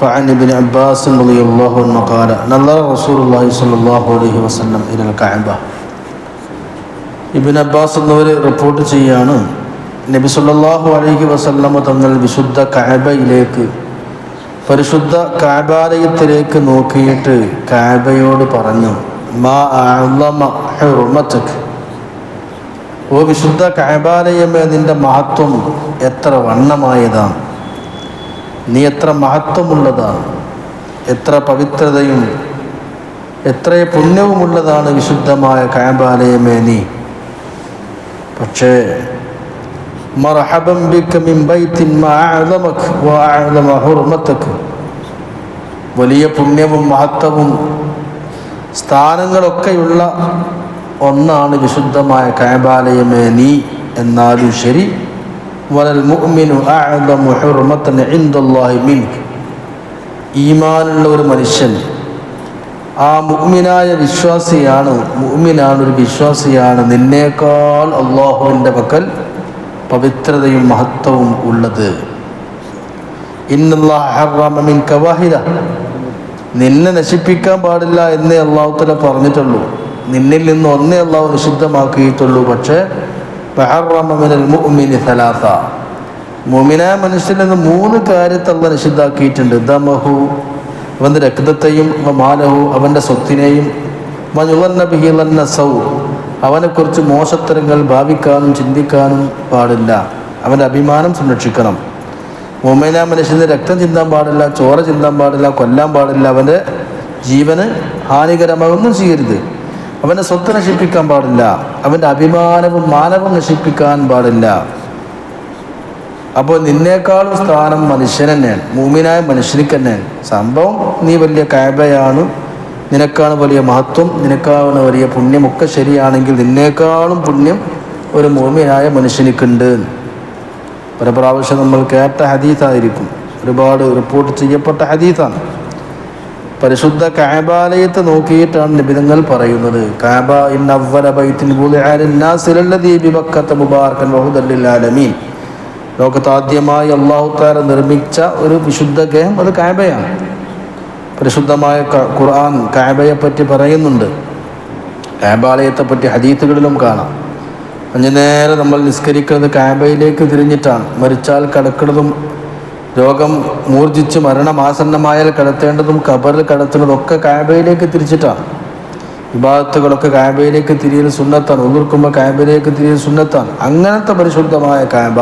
فعن ابن عباس رضي الله عنه قال نظر رسول الله صلى الله عليه وسلم إلى الكعبة ഇബിൻ Abbas എന്നിവർ report ചെയ്യാണ് നബി സല്ലല്ലാഹു അലൈഹി വസല്ലമ തങ്ങൾ വിശുദ്ധ കഅബയിലേക്ക് പരിശുദ്ധ കഅബാലയത്തിലേക്ക് നോക്കിയിട്ട് കഅബയോട് പറഞ്ഞു മാ അഅ്ളമ ഹുർമതക് ഓ വിശുദ്ധ കഅബാലയമേ നിന്റെ മഹത്വം എത്ര വണ്ണമായതാണ് നീ എത്ര മഹത്വമുള്ളതാണ് എത്ര പവിത്രതയും എത്ര പുണ്യവുമുള്ളതാണ് വിശുദ്ധമായ കഅബാലയമേ നീ. പക്ഷേ ബിക മിൻ ഹുർമതക. വലിയ പുണ്യവും മഹത്വവും സ്ഥാനങ്ങളൊക്കെയുള്ള ഒന്നാണ് വിശുദ്ധമായ കഅബാലയമേ നീ. എന്നാലും ശരി വലൽ മുഅ്മിനു അഅ്ലമു ഹുർമതൻ ഇൻദല്ലാഹി മിൻക ഈമാനുള്ള ഒരു മനുഷ്യൻ ആ മുഅ്മിനായ വിശ്വാസിയാണ് മുഅ്മിനാണ് ഒരു വിശ്വാസിയാണ് നിന്നേക്കാൾ അള്ളാഹുവിന്റെ പക്കൽ പവിത്രതയും മഹത്വവും ഉള്ളത്. ഇന്നല്ലാഹ ഹറമ മിൻക വാഹിദ. നിന്നെ നശിപ്പിക്കാൻ പാടില്ല എന്നേ അള്ളാഹുത്തല പറഞ്ഞിട്ടുള്ളൂ. നിന്നിൽ നിന്ന് ഒന്നേ അള്ളാഹു നിഷിദ്ധമാക്കിയിട്ടുള്ളൂ. പക്ഷേ മുഅ്മിനായ മനുഷ്യനിൽ നിന്ന് മൂന്ന് കാര്യത്തെ അള്ള നിഷിദ്ധാക്കിയിട്ടുണ്ട്. ദമഹു അവന്റെ രക്തത്തെയും മാലഹു അവന്റെ സ്വത്തിനെയും. മനുവന്ന സൗ അവനെക്കുറിച്ച് മോശത്തരങ്ങൾ ഭാവിക്കാനും ചിന്തിക്കാനും പാടില്ല. അവന്റെ അഭിമാനം സംരക്ഷിക്കണം. മുമേന മനുഷ്യന് രക്തം ചിന്താൻ പാടില്ല ചോര ചിന്താൻ പാടില്ല കൊല്ലാൻ പാടില്ല. അവന്റെ ജീവന് ഹാനികരമാകൊന്നും ചെയ്യരുത്. അവന്റെ സ്വത്ത് നശിപ്പിക്കാൻ പാടില്ല. അവന്റെ അഭിമാനവും മാനവും നശിപ്പിക്കാൻ പാടില്ല. അപ്പോൾ നിന്നേക്കാളും സ്ഥാനം മനുഷ്യൻ തന്നെയാണ് മൂമിനായ മനുഷ്യനിക്ക് തന്നെയാണ് സംഭവം നീ വലിയ കാബയാണ് നിനക്കാണ് വലിയ മഹത്വം നിനക്കാണ് വലിയ പുണ്യമൊക്കെ ശരിയാണെങ്കിൽ നിന്നേക്കാളും പുണ്യം ഒരു മൂമിനായ മനുഷ്യനിക്കുണ്ട്. പല പ്രാവശ്യം നമ്മൾ കേട്ട ഹദീസായിരിക്കും. ഒരുപാട് റിപ്പോർട്ട് ചെയ്യപ്പെട്ട ഹദീസാണ്. പരിശുദ്ധ കാബാലയത്തെ നോക്കിയിട്ടാണ് നിബിധങ്ങൾ പറയുന്നത്. വഹുദൻ ആലമീൻ. ലോകത്ത് നിർമ്മിച്ച ഒരു വിശുദ്ധ ഗേഹം അത് കാബയാണ്. പരിശുദ്ധമായ ഖുർആൻ കാബയെ പറ്റി പറയുന്നുണ്ട്. കാബാലയത്തെ പറ്റി ഹദീത്തുകളിലും കാണാം. അഞ്ചു നേരം നമ്മൾ നിസ്കരിക്കുന്നത് കാബയിലേക്ക് തിരിഞ്ഞിട്ടാണ്. മരിച്ചാൽ കിടക്കുന്നതും രോഗം മൂർജിച്ച് മരണമാസന്നമായാൽ കിടത്തേണ്ടതും കബറിൽ കിടത്തുന്നതും ഒക്കെ കാബയിലേക്ക് തിരിച്ചിട്ടാണ്. വിഭാഗത്തുകളൊക്കെ കാബയിലേക്ക് തിരിയൽ സുന്നത്താണ്. ഉതിർക്കുമ്പോൾ കാബയിലേക്ക് തിരിയൽ സുന്നത്താണ്. അങ്ങനത്തെ പരിശുദ്ധമായ കാബ.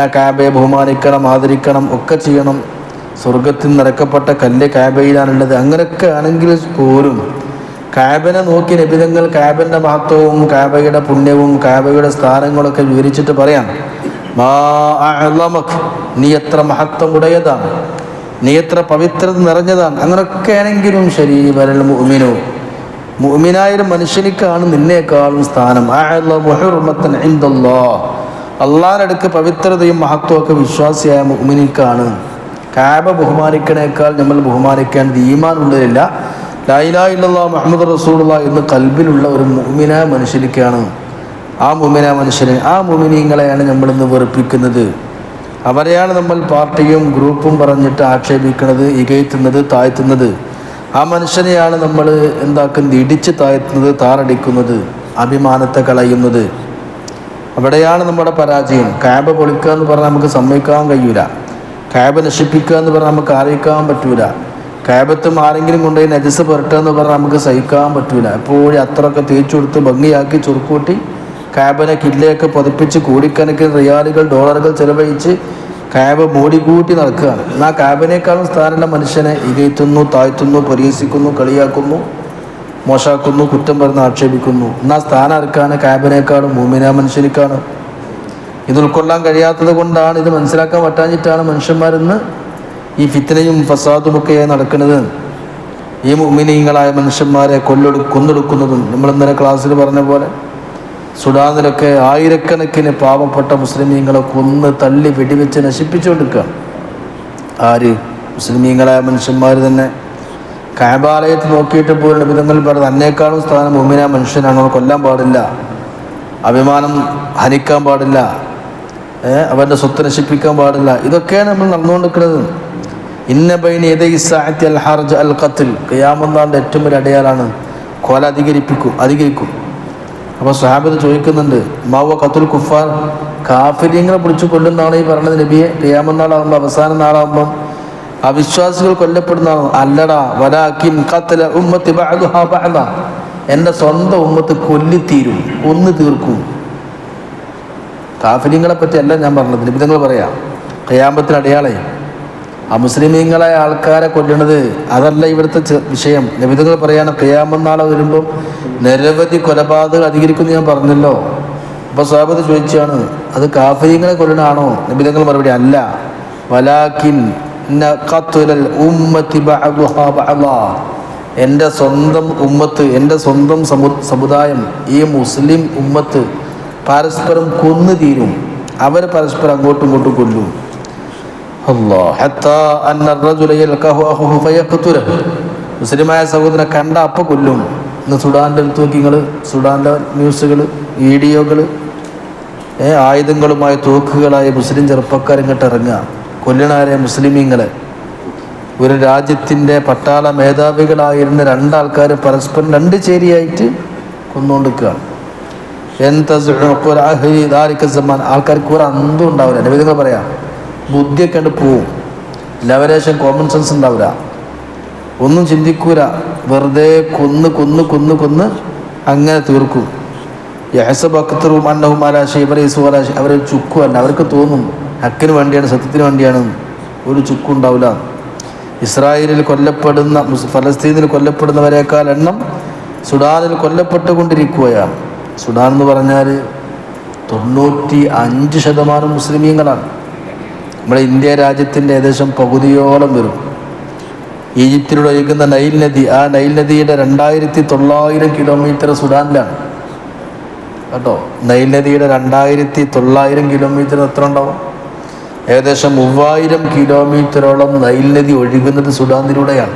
ആ കാബയെ ബഹുമാനിക്കണം ആദരിക്കണം ഒക്കെ ചെയ്യണം. സ്വർഗത്തിൽ നിറക്കപ്പെട്ട കല്ല് കാബയിലാണുള്ളത്. അങ്ങനെയൊക്കെ ആണെങ്കിൽ പോലും കാബനെ നോക്കി ലഭിതങ്ങൾ കാബന്റെ മഹത്വവും കാബയുടെ പുണ്യവും കാബയുടെ സ്ഥാനങ്ങളൊക്കെ വിവരിച്ചിട്ട് പറയാം മാ അഅ്ലമക്, നീ എത്ര മഹത്വം ഉടയതാണ് നീ എത്ര പവിത്രത നിറഞ്ഞതാണ്. അങ്ങനെയൊക്കെ ആണെങ്കിലും ശരി വരൽ മുഅ്മിനു. മനുഷ്യനിക്കാണ് നിന്നേക്കാളും സ്ഥാനം. അള്ളാനടുക്ക് പവിത്രതയും മഹത്വവും ഒക്കെ വിശ്വാസിയായ മുഅ്മിനിക്കാണ്. കാബ ബഹുമാനിക്കണേക്കാൾ നമ്മൾ ബഹുമാനിക്കേണ്ടത് ഈമാൻ ഉള്ളതില്ല ഇല്ലാ മുഹമ്മദ് റസൂലുള്ള എന്ന് കൽബിലുള്ള ഒരു മുഅ്മിനായ മനുഷ്യനിക്കാണ്. ആ മുമിന മനുഷ്യനെ ആ മുഅ്മിനീങ്ങളെയാണ് നമ്മളിന്ന് വെറുപ്പിക്കുന്നത്. അവരെയാണ് നമ്മൾ പാർട്ടിയും ഗ്രൂപ്പും പറഞ്ഞിട്ട് ആക്ഷേപിക്കുന്നത് ഇകയത്തുന്നത് താഴ്ത്തുന്നത്. ആ മനുഷ്യനെയാണ് നമ്മൾ എന്താക്കുന്നത് ഇടിച്ച് താഴ്ത്തുന്നത് താറടിക്കുന്നത് അഭിമാനത്തെ കളയുന്നത്. അവിടെയാണ് നമ്മുടെ പരാജയം. ക്യാബ് പൊളിക്കുക എന്ന് പറഞ്ഞാൽ നമുക്ക് സമ്മതിക്കാൻ കഴിയൂല. ക്യാബ് നശിപ്പിക്കുക എന്ന് പറഞ്ഞാൽ നമുക്ക് അറിയിക്കാൻ പറ്റൂല. കാബത്തും ആരെങ്കിലും കൊണ്ടുപോയി നജസ് പുരട്ടുക എന്ന് പറഞ്ഞാൽ നമുക്ക് സഹിക്കാൻ പറ്റൂല. എപ്പോഴും അത്രയൊക്കെ തേച്ചു കൊടുത്ത് ഭംഗിയാക്കി ചുരുക്കൂട്ടി കാബനെ കില്ലയൊക്കെ പതിപ്പിച്ച് കോടിക്കണക്കിന് റിയാലുകൾ ഡോളറുകൾ ചെലവഴിച്ച് കാബ മൂടിക്കൂട്ടി നടക്കുകയാണ്. എന്നാൽ കാബിനേക്കാളും സ്ഥാനമുള്ള മനുഷ്യനെ ഇകയറ്റുന്നു താഴ്ത്തുന്നു പരിഹസിക്കുന്നു കളിയാക്കുന്നു മോശാക്കുന്നു കുറ്റം പറഞ്ഞ് ആക്ഷേപിക്കുന്നു. എന്നാൽ സ്ഥാനം ആർക്കാണ്? കാബിനേക്കാളും മൂമിന മനുഷ്യനിക്കാണ്. ഇത് ഉൾക്കൊള്ളാൻ കഴിയാത്തത് കൊണ്ടാണ് ഇത് മനസ്സിലാക്കാൻ പറ്റാഞ്ഞിട്ടാണ് മനുഷ്യന്മാരെന്ന് ഈ ഫിത്തനയും ഫസാദുമൊക്കെ നടക്കുന്നത്. ഈ മുമിനീങ്ങളായ മനുഷ്യന്മാരെ കൊല്ലൊടു കൊന്നൊടുക്കുന്നതും. നമ്മൾ ഇന്നലെ ക്ലാസ്സിൽ പറഞ്ഞ പോലെ സുഡാനിലൊക്കെ ആയിരക്കണക്കിന് പാവപ്പെട്ട മുസ്ലിമീങ്ങളെ കൊന്ന് തള്ളി വെടിവെച്ച് നശിപ്പിച്ചുകൊണ്ടിരിക്കുകയാണ്. ആര്? മുസ്ലിമീങ്ങളായ മനുഷ്യന്മാർ തന്നെ. കാബാലയത്ത് നോക്കിയിട്ട് പോലുള്ള വിധങ്ങൾ പറഞ്ഞത് അന്നേക്കാളും സ്ഥാനം ഉമ്മിന മനുഷ്യനാണ്. അവനെ കൊല്ലാൻ പാടില്ല. അഭിമാനം ഹനിക്കാൻ പാടില്ല. അവന്റെ സ്വത്ത് നശിപ്പിക്കാൻ പാടില്ല. ഇതൊക്കെയാണ് നമ്മൾ നടന്നുകൊണ്ടിരിക്കുന്നത്. ഇന്ന ബൈനി ഹർജ് അൽ ഖത്ൽ. ഖിയാമന്നാളിന്റെ ഏറ്റവും വലിയ അടയാളാണ്. കൊല അധികരിപ്പിക്കും അധികരിക്കും. അപ്പോൾ സ്വഹാബത്ത് ചോദിക്കുന്നുണ്ട് മാവ കത്തുൽ കുഫാർ കാഫര്യങ്ങളെ പിടിച്ച് കൊല്ലുന്നതാണ് ഈ പറഞ്ഞത് നബിയെ? ക്രിയാമനാളാകുമ്പോൾ അവസാന നാളാകുമ്പം അവിശ്വാസികൾ കൊല്ലപ്പെടുന്നതാണ്. അല്ലടാ വലാക്കിൻ കത്തല ഉമ്മത്തി എന്റെ സ്വന്തം ഉമ്മത്ത് കൊല്ലിത്തീരും ഒന്ന് തീർക്കും. കാഫര്യങ്ങളെ പറ്റി അല്ല ഞാൻ പറഞ്ഞത് നിബിധങ്ങൾ പറയാം ഖിയാമത്തിന് അടയാളേ ആ മുസ്ലിമീങ്ങളായ ആൾക്കാരെ കൊല്ലണത് അതല്ല ഇവിടുത്തെ വിഷയം. നിബിധങ്ങൾ പറയാണ് നാളെ വരുമ്പോൾ നിരവധി കൊലപാതകം അധികരിക്കുന്നു ഞാൻ പറഞ്ഞല്ലോ. അപ്പോൾ സ്വാഗതം ചോദിച്ചാണ് അത് കാഫര്യങ്ങളെ കൊല്ലണാണോ നിബിധങ്ങൾ മറുപടി അല്ല. വലാക്കിൻ. എന്റെ സ്വന്തം ഉമ്മത്ത് എന്റെ സ്വന്തം സമു സമുദായം ഈ മുസ്ലിം ഉമ്മത്ത് പരസ്പരം കൊന്നു തീരും. അവർ പരസ്പരം അങ്ങോട്ടും ഇങ്ങോട്ടും കൊല്ലും. അള്ളാഹ് ഹത്താ മുസ്ലിമായ സഹോദരനെ കണ്ട അപ്പ കൊല്ലും. ഇന്ന് സുഡാന്റെ അടുത്ത് നോക്കി നിങ്ങൾ സുഡാന്റെ ന്യൂസുകൾ വീഡിയോകൾ ആയുധങ്ങളുമായി തോക്കുകളായ മുസ്ലിം ചെറുപ്പക്കാർ ഇങ്ങോട്ട് ഇറങ്ങുക കൊല്ലണായ മുസ്ലിമീങ്ങളെ. ഒരു രാജ്യത്തിന്റെ പട്ടാള മേധാവികളായിരുന്ന രണ്ടാൾക്കാർ പരസ്പരം രണ്ട് ചേരിയായിട്ട് കൊന്നുകൊണ്ടിരിക്കുകയാണ് എന്താ ആൾക്കാർക്ക് ഒരു അന്തം ഉണ്ടാവില്ല. വിധങ്ങൾ പറയാം. ബുദ്ധിയൊക്കെ ഉണ്ട് പോവും. ലവരേഷൻ കോമൺ സെൻസ് ഉണ്ടാവില്ല ഒന്നും ചിന്തിക്കൂല. വെറുതെ കൊന്ന് കൊന്ന് കൊന്ന് കൊന്ന് അങ്ങനെ തീർക്കും. യഹസബക്തറും അന്നഹും അലാശി ഇവരെ സുവലാശി അവർ ചുക്കുമല്ല അവർക്ക് തോന്നും. ഹക്കിന് വേണ്ടിയാണ് സത്യത്തിന് വേണ്ടിയാണ്. ഒരു ചുക്കും ഉണ്ടാവില്ല ഇസ്രായേലിൽ കൊല്ലപ്പെടുന്ന ഫലസ്തീനിൽ കൊല്ലപ്പെടുന്നവരെക്കാൾ എണ്ണം സുഡാനിൽ കൊല്ലപ്പെട്ടുകൊണ്ടിരിക്കുകയാണ്. സുഡാൻ എന്ന് പറഞ്ഞാൽ തൊണ്ണൂറ്റി അഞ്ച് ശതമാനം മുസ്ലിമീങ്ങളാണ്. നമ്മുടെ ഇന്ത്യ രാജ്യത്തിന്റെ ഏകദേശം പകുതിയോളം വരും. ഈജിപ്തിലൂടെ ഒഴുകുന്ന നൈൽ നദി ആ നൈൽ നദിയുടെ രണ്ടായിരത്തി തൊള്ളായിരം കിലോമീറ്റർ സുഡാനിലാണ്. കേട്ടോ? നൈൽ നദിയുടെ രണ്ടായിരത്തി തൊള്ളായിരം കിലോമീറ്റർ എത്ര ഉണ്ടാവും? ഏകദേശം മൂവായിരം കിലോമീറ്ററോളം നൈൽ നദി ഒഴുകുന്നത് സുഡാനിലൂടെയാണ്.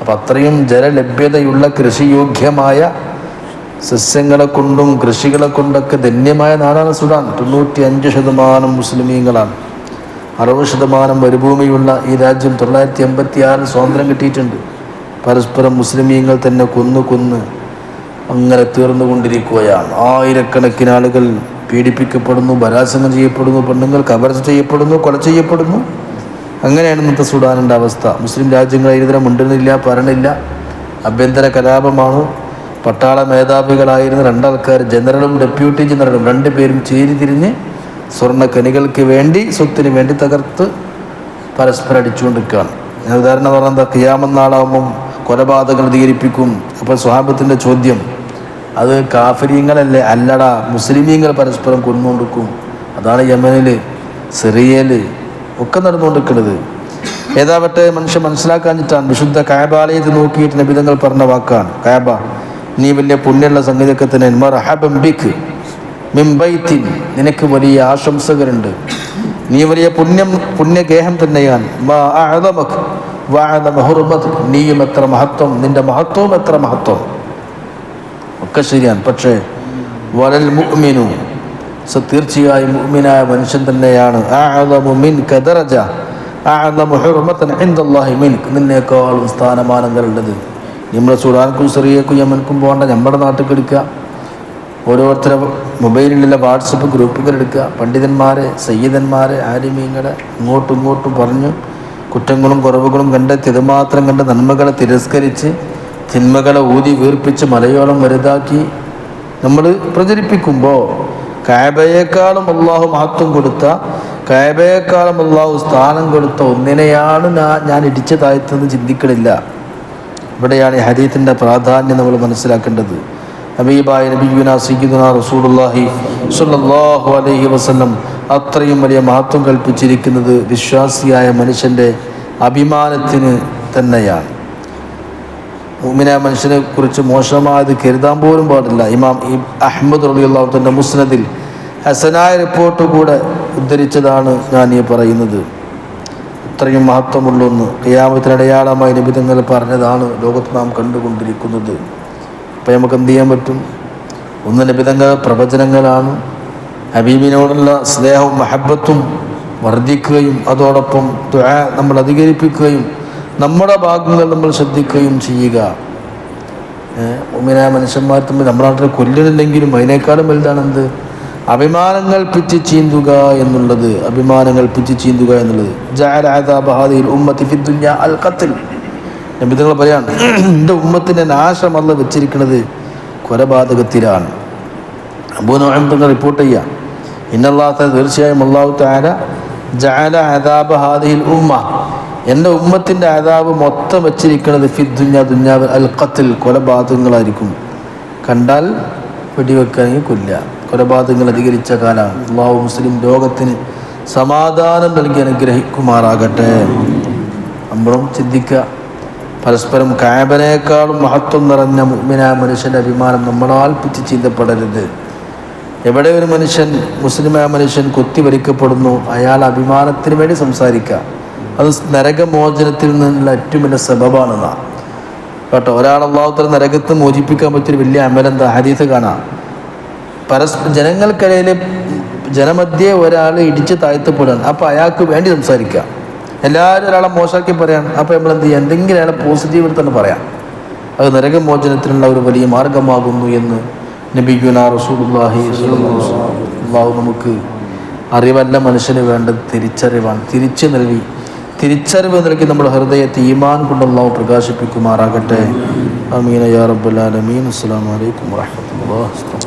അപ്പം അത്രയും ജലലഭ്യതയുള്ള കൃഷിയോഗ്യമായ സസ്യങ്ങളെ കൊണ്ടും കൃഷികളെ കൊണ്ടൊക്കെ ധന്യമായ നാടാണ് സുഡാൻ. തൊണ്ണൂറ്റി അഞ്ച് ശതമാനം മുസ്ലിമീങ്ങളാണ്. അറുപത് ശതമാനം മരുഭൂമിയുള്ള ഈ രാജ്യം തൊള്ളായിരത്തി എൺപത്തി ആറിൽ സ്വാതന്ത്ര്യം കിട്ടിയിട്ടുണ്ട്. പരസ്പരം മുസ്ലിമീങ്ങൾ തന്നെ കൊന്നു കൊന്ന് അങ്ങനെ തീർന്നുകൊണ്ടിരിക്കുകയാണ്. ആയിരക്കണക്കിന് ആളുകൾ പീഡിപ്പിക്കപ്പെടുന്നു ബലാത്സംഗം ചെയ്യപ്പെടുന്നു പെണ്ണുങ്ങൾ കവർച്ച ചെയ്യപ്പെടുന്നു കൊല ചെയ്യപ്പെടുന്നു. അങ്ങനെയാണ് ഇന്നത്തെ സുഡാനിന്റെ അവസ്ഥ. മുസ്ലിം രാജ്യങ്ങൾ ഇതിനെ ഉണ്ടെന്നില്ല പറയണില്ല. അഭ്യന്തര കലാപമാണ്. പട്ടാള മേധാവികളായിരുന്ന രണ്ടാൾക്കാർ ജനറലും ഡെപ്യൂട്ടി ജനറലും രണ്ടുപേരും ചേരി തിരിഞ്ഞ് സ്വർണ ഖനികൾക്ക് വേണ്ടി സ്വത്തിന് വേണ്ടി തകർത്ത് പരസ്പരം അടിച്ചുകൊണ്ടിരിക്കുകയാണ്. ഞാൻ ഉദാഹരണം പറഞ്ഞാൽ എന്താ കൊലപാതകങ്ങൾ അധികരിപ്പിക്കും. അപ്പോൾ സ്വഹാബത്തിന്റെ ചോദ്യം അത് കാഫര്യങ്ങളല്ലേ അല്ലടാ മുസ്ലിമീങ്ങൾ പരസ്പരം കൊന്നുകൊണ്ടിരിക്കും. അതാണ് യമനിൽ സിറിയയിൽ ഒക്കെ നടന്നുകൊണ്ടിരിക്കുന്നത്. ഏതാവട്ടെ മനുഷ്യൻ മനസ്സിലാക്കാഞ്ഞിട്ടാണ് വിശുദ്ധ കായബാലയത്തിൽ നോക്കിയിട്ട് നബിതങ്ങൾ പറഞ്ഞ വാക്കാണ്. കായബ നീ വലിയ പുണ്യമുള്ള സംഗീതക്കത്തിന് ബിക്ക്. മിംബൈത്തിൻ നിനക്ക് വലിയ ആശംസകരുണ്ട് നീ വലിയ പുണ്യം പുണ്യഗേഹം തന്നെയാണ്. നീയും എത്ര മഹത്വം നിന്റെ മഹത്വവും എത്ര മഹത്വം. ഒക്കെ ശരിയാണ്. പക്ഷേ വലൽ മുഅ്മിനു സ തീർച്ചയായും മുഅ്മിനായ മനുഷ്യൻ തന്നെയാണ്. നിന്നേക്കാളും സ്ഥാനമാനങ്ങളുള്ളത്. നമ്മൾ സുഡാൻക്കും സിറിയക്കും യമൻക്കും പോകണ്ട നമ്മുടെ നാട്ടിൽ എടുക്കുക ഓരോരുത്തരെ മൊബൈലിലുള്ള വാട്സപ്പ് ഗ്രൂപ്പുകൾ എടുക്കുക. പണ്ഡിതന്മാരെ സയ്യിദന്മാരെ ആലിമീങ്ങളെ ഇങ്ങോട്ടും ഇങ്ങോട്ടും പറഞ്ഞു കുറ്റങ്ങളും കുറവുകളും കണ്ടെത്തി. ഇത് മാത്രം കണ്ട് നന്മകളെ തിരസ്കരിച്ച് തിന്മകളെ ഊതി വീർപ്പിച്ച് മലയോളം വലുതാക്കി നമ്മൾ പ്രചരിപ്പിക്കുമ്പോൾ കായബയേക്കാളും അള്ളാഹു മഹത്വം കൊടുത്ത കായബയേക്കാളും അള്ളാഹു സ്ഥാനം കൊടുത്ത ഒന്നിനെയാണ് ഞാൻ ഇടിച്ചു താഴ്ത്തുന്നത് ചിന്തിക്കണില്ല ഇവിടെയാണ് ഈ ഹദീത്തിന്റെ പ്രാധാന്യം നമ്മൾ മനസ്സിലാക്കേണ്ടത്. ഹബീബായ നബിയുന സയ്യിദുന റസൂലുള്ളാഹി സ്വല്ലല്ലാഹു അലൈഹി വസല്ലം. അത്രയും വലിയ മഹത്വം കൽപ്പിച്ചിരിക്കുന്നത് വിശ്വാസിയായ മനുഷ്യന്റെ അഭിമാനത്തിന് തന്നെയാണ്. മുഅ്മിന മനുഷ്യനെ കുറിച്ച് മോശമായത് കരുതാൻ പോലും പാടില്ല. ഇമാം അഹമ്മദ് റളിയല്ലാഹു തന്റെ മുസ്നദിൽ ഹസനായ റിപ്പോർട്ട് കൂടെ ഉദ്ധരിച്ചതാണ് ഞാൻ ഈ പറയുന്നത്. ഇത്രയും മഹത്വമുള്ളൊന്ന് ഖിയാമത്തിന് അടയാളമായി നിബിധങ്ങൾ പറഞ്ഞതാണ് ലോകത്ത് നാം കണ്ടുകൊണ്ടിരിക്കുന്നത്. അപ്പം നമുക്ക് എന്ത് ചെയ്യാൻ പറ്റും? ഒന്ന് ലഭിതങ്ങൾ പ്രവചനങ്ങളാണ്. ഹബീബിനോടുള്ള സ്നേഹവും മഹബത്തും വർദ്ധിക്കുകയും അതോടൊപ്പം നമ്മൾ അധികരിപ്പിക്കുകയും നമ്മുടെ ഭാഗങ്ങൾ നമ്മൾ ശ്രദ്ധിക്കുകയും ചെയ്യുക. ഉമ്മിനായ മനുഷ്യന്മാർ തമ്മിൽ നമ്മുടെ നാട്ടിൽ കൊല്ലുന്നില്ലെങ്കിലും അതിനേക്കാളും വലുതാണെന്ത്? അഭിമാനങ്ങൾ പിച്ച് ചീന്തുക എന്നുള്ളത് അഭിമാനങ്ങൾ പിച്ച് ചീന്തുക എന്നുള്ളത്. ഉമ്മത്തിൽ ഉമ്മത്തി ദുനിയ അൽ നബി തങ്ങൾ പറയാണ് എന്റെ ഉമ്മത്തിന്റെ നാശം വെച്ചിരിക്കുന്നത് കൊലപാതകത്തിലാണ്. തങ്ങൾ റിപ്പോർട്ട് ചെയ്യാം ഇന്നല്ലാത്ത തീർച്ചയായും അള്ളാഹു താര ജാല അതാബ് ഹാദിഹിൽ ഉമ്മ എന്റെ ഉമ്മത്തിന്റെ അതാബ് മൊത്തം വെച്ചിരിക്കുന്നത് ഫി ദുഞ്ഞ ദുഞ്ഞാവ് അൽക്കത്തിൽ കൊലപാതകങ്ങളായിരിക്കും. കണ്ടാൽ വെടിവെക്കാനെങ്കിൽ കൊല്ല കൊലപാതകങ്ങൾ അധികരിച്ച കാലമാണ്. അള്ളാഹു മുസ്ലിം ലോകത്തിന് സമാധാനം നൽകി അനുഗ്രഹിക്കുമാറാകട്ടെ. നമ്മളും ചിന്തിക്കുക പരസ്പരം കാബനേക്കാളും മഹത്വം നിറഞ്ഞ മുഗ്മിന മനുഷ്യന്റെ അഭിമാനം നമ്മളാൽ പിച്ച് ചീന്തപ്പെടരുത്. എവിടെ ഒരു മനുഷ്യൻ മുസ്ലിമായ മനുഷ്യൻ കൊത്തിവരിക്കപ്പെടുന്നു അയാൾ അഭിമാനത്തിന് വേണ്ടി സംസാരിക്കുക. അത് നരകമോചനത്തിൽ നിന്നുള്ള ഏറ്റവും വലിയ സബബാണെന്നാ. കേട്ടോ ഒരാൾ നരകത്ത് മോചിപ്പിക്കാൻ പറ്റിയൊരു വലിയ അമലെന്താ? ഹരീത് കാണാം. പരസ്പര ജനങ്ങൾക്കിടയിൽ ജനമധ്യേ ഒരാൾ ഇടിച്ച് താഴ്ത്തപ്പെടുകയാണ്. അപ്പോൾ അയാൾക്ക് വേണ്ടി സംസാരിക്കുക. എല്ലാവരും ഒരാളെ മോശമാക്കി പറയാം അപ്പോൾ നമ്മൾ എന്ത് ചെയ്യുക എന്തെങ്കിലും അയാളെ പോസിറ്റീവ് തന്നെ പറയാം. അത് നരകമോചനത്തിനുള്ള ഒരു വലിയ മാർഗമാകുന്നു എന്ന് നബിഗുന റസൂലുല്ലാഹി. അള്ളാഹു നമുക്ക് അറിവല്ല മനുഷ്യന് വേണ്ടത് തിരിച്ചറിവാണ്. തിരിച്ചു നൽകി. തിരിച്ചറിവ് നൽകി നമ്മുടെ ഹൃദയത്തെ ഈമാൻ കൊണ്ടുള്ള പ്രകാശിപ്പിക്കുമാറാകട്ടെ. അമീന യാ റബ്ബുൽ ആലമീൻ. അസ്സലാമു അലൈക്കും വറഹ്മത്തുള്ളാഹി